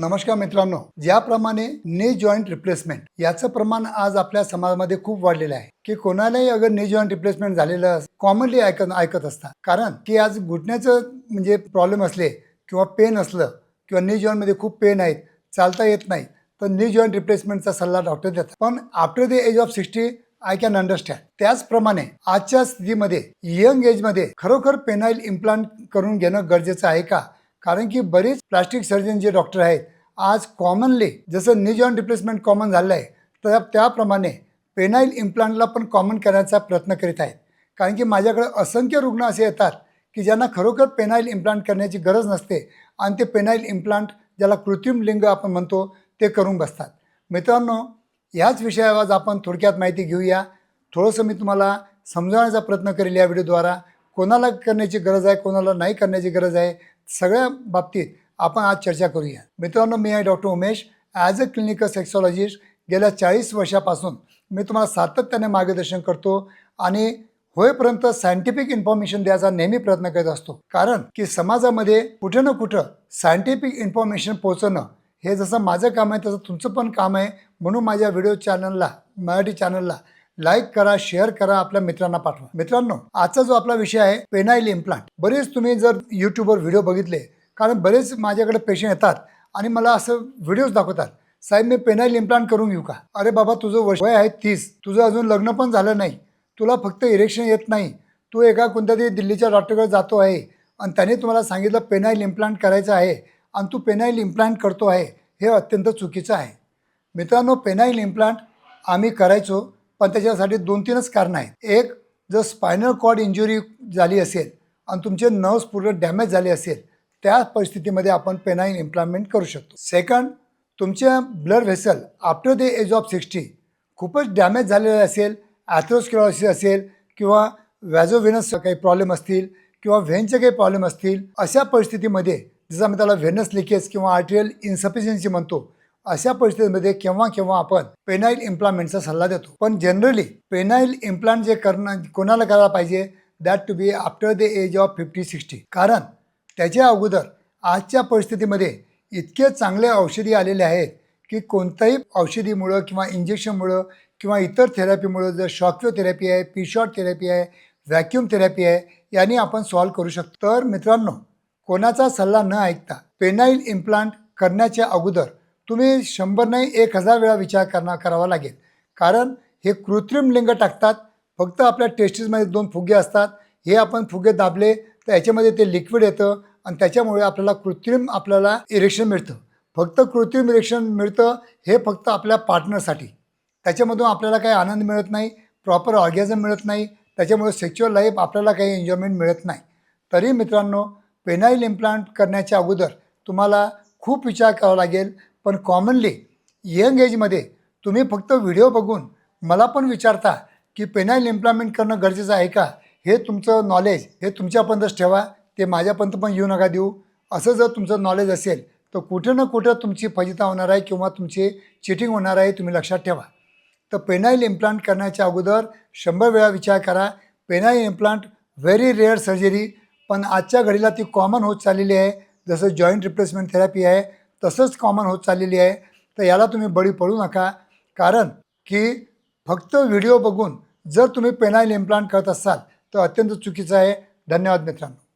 नमस्कार मित्रांनो ज्याप्रमाणे नी जॉईंट रिप्लेसमेंट याचं प्रमाण आज आपल्या समाजामध्ये खूप वाढलेलं आहे. की कोणालाही अगर नी जॉईंट रिप्लेसमेंट झालेलं कॉमनली ऐकत ऐकत असतात. कारण की आज घुटण्याचं म्हणजे प्रॉब्लेम असले किंवा पेन असलं किंवा नी जॉईंटमध्ये खूप पेन आहेत चालता येत नाही तर नी जॉईंट रिप्लेसमेंटचा सल्ला डॉक्टर देतात. पण after the age of sixty I can understand त्याचप्रमाणे आजच्या स्थितीमध्ये यंग एजमध्ये खरोखर पेनाईल इम्प्लांट करून घेणं गरजेचं आहे का? कारण की बरेच प्लास्टिक सर्जन जे डॉक्टर आहेत आज कॉमनली जसं नी जॉईंट रिप्लेसमेंट कॉमन झालं आहे तर त्याप्रमाणे पेनाईल इम्प्लांटला पण कॉमन करण्याचा प्रयत्न करीत आहेत. कारण की माझ्याकडे असंख्य रुग्ण असे येतात की ज्यांना खरोखर पेनाईल इम्प्लांट करण्याची गरज नसते आणि ते पेनाईल इम्प्लांट ज्याला कृत्रिम लिंग आपण म्हणतो ते करून बसतात. मित्रांनो याच विषयावर आज आपण थोडक्यात माहिती घेऊया. थोडंसं मी तुम्हाला समजावण्याचा प्रयत्न करेल या व्हिडिओद्वारा कोणाला करण्याची गरज आहे कोणाला नाही करण्याची गरज आहे सगळ्या बाबतीत आपण आज चर्चा करूया. मित्रांनो मी आहे doctor Umesh. As a clinical sexologist गेल्या चाळीस वर्षापासून मी तुम्हाला सातत्याने मार्गदर्शन करतो आणि होईपर्यंत सायंटिफिक इन्फॉर्मेशन द्यायचा नेहमी प्रयत्न करत असतो. कारण की समाजामध्ये कुठं ना कुठं सायंटिफिक इन्फॉर्मेशन पोहोचवणं हे जसं माझं काम आहे तसं तुमचं पण काम आहे. म्हणून माझ्या व्हिडिओ चॅनलला मराठी चॅनलला लाईक करा शेअर करा आपल्या मित्रांना पाठवा. मित्रांनो आजचा जो आपला विषय आहे पेनाईल इम्प्लांट. बरेच तुम्ही जर यूट्यूबवर व्हिडिओ बघितले कारण बरेच माझ्याकडे पेशंट येतात आणि मला असं व्हिडिओज दाखवतात साहेब मी पेनाईल इम्प्लांट करून घेऊ का? अरे बाबा तुझं वय वय आहे तीस. तुझं अजून लग्न पण झालं नाही. तुला फक्त इरेक्शन येत नाही. तू एका कोणत्या तरी दिल्लीच्या डॉक्टरकडे जातो आहे आणि त्याने तुम्हाला सांगितलं पेनाईल इम्प्लांट करायचं आहे आणि तू पेनाईल इम्प्लांट करतो आहे. हे अत्यंत चुकीचं आहे. मित्रांनो पेनाईल इम्प्लांट आम्ही करायचो. पण त्याच्यासाठी दोन तीनच कारणं आहेत. एक जर स्पायनल कॉर्ड इंजुरी झाली असेल आणि तुमचे नर्व्स पूर्ण डॅमेज झाले असेल त्या परिस्थितीमध्ये आपण पेनाईल इम्प्लांटमेंट करू शकतो. सेकंड तुमच्या blood vessel after the age of sixty खूपच डॅमेज झालेलं असेल ॲथ्रोस्क्युलॉसिस असेल किंवा व्हॅझोव्हेनस काही प्रॉब्लेम असतील किंवा व्हेनचे काही प्रॉब्लेम असतील अशा परिस्थितीमध्ये जसं आम्ही त्याला व्हेनस लिकेज किंवा आर्टिरियल इन्सफिशियन्सी म्हणतो अशा परिस्थितीमध्ये केव्हा केव्हा आपण पेनाईल इम्प्लांटचा सल्ला देतो. पण जनरली पेनाईल इम्प्लांट जे करणं कोणाला करायला पाहिजे? That to be after the age of fifty sixty कारण त्याच्या अगोदर आजच्या परिस्थितीमध्ये इतके चांगले औषधी आलेले आहेत की कोणत्याही औषधीमुळं किंवा इंजेक्शनमुळं किंवा इतर थेरपीमुळं जर शॉकवेव थेरपी आहे पिशॉट थेरपी आहे व्हॅक्यूम थेरपी आहे यांनी आपण सॉल्व करू शकतो. तर मित्रांनो कोणाचा सल्ला न ऐकता पेनाईल इम्प्लांट करण्याच्या अगोदर तुम्ही शंभर नाही एक हजार वेळा विचार करणार करावा लागेल. कारण हे कृत्रिम लिंग टाकतात फक्त आपल्या टेस्टीजमध्ये दोन फुगे असतात हे आपण फुगे दाबले तर याच्यामध्ये ते लिक्विड येतं आणि त्याच्यामुळे आपल्याला कृत्रिम आपल्याला इरेक्शन मिळतं. फक्त कृत्रिम इरेक्शन मिळतं हे फक्त आपल्या पार्टनरसाठी त्याच्यामधून आपल्याला काही आनंद मिळत नाही प्रॉपर ऑर्गॅझम मिळत नाही त्याच्यामुळे सेक्च्युअल लाईफ आपल्याला काही एन्जॉयमेंट मिळत नाही. तरी मित्रांनो पेनाईल इम्प्लांट करण्याच्या अगोदर तुम्हाला खूप विचार करावा लागेल पण कॉमनली यंग एजमध्ये तुम्ही फक्त व्हिडिओ बघून मला पण विचारता की पेनाईल इम्प्लॉयमेंट करणं गरजेचं आहे का? हे तुमचं नॉलेज हे तुमच्यापर्यंतच ठेवा ते माझ्यापर्यंत पण येऊ नका देऊ. असं जर तुमचं नॉलेज असेल तर कुठं ना कुठं तुमची फजिता होणार आहे किंवा तुमची चिटिंग होणार आहे तुम्ही लक्षात ठेवा. तर पेनाईल इम्प्लांट करण्याच्या अगोदर शंभर वेळा विचार करा. Penile implant very rare surgery पण आजच्या घडीला ती कॉमन होत चाललेली आहे. जसं जॉईंट रिप्लेसमेंट थेरपी आहे तसंच कॉमन होत चाललेली आहे. तर याला तुम्ही बळी पडू नका. कारण की फक्त व्हिडिओ बघून जर तुम्ही पेनाईल इम्प्लांट करत असाल तर अत्यंत चुकीचं आहे. धन्यवाद मित्रांनो.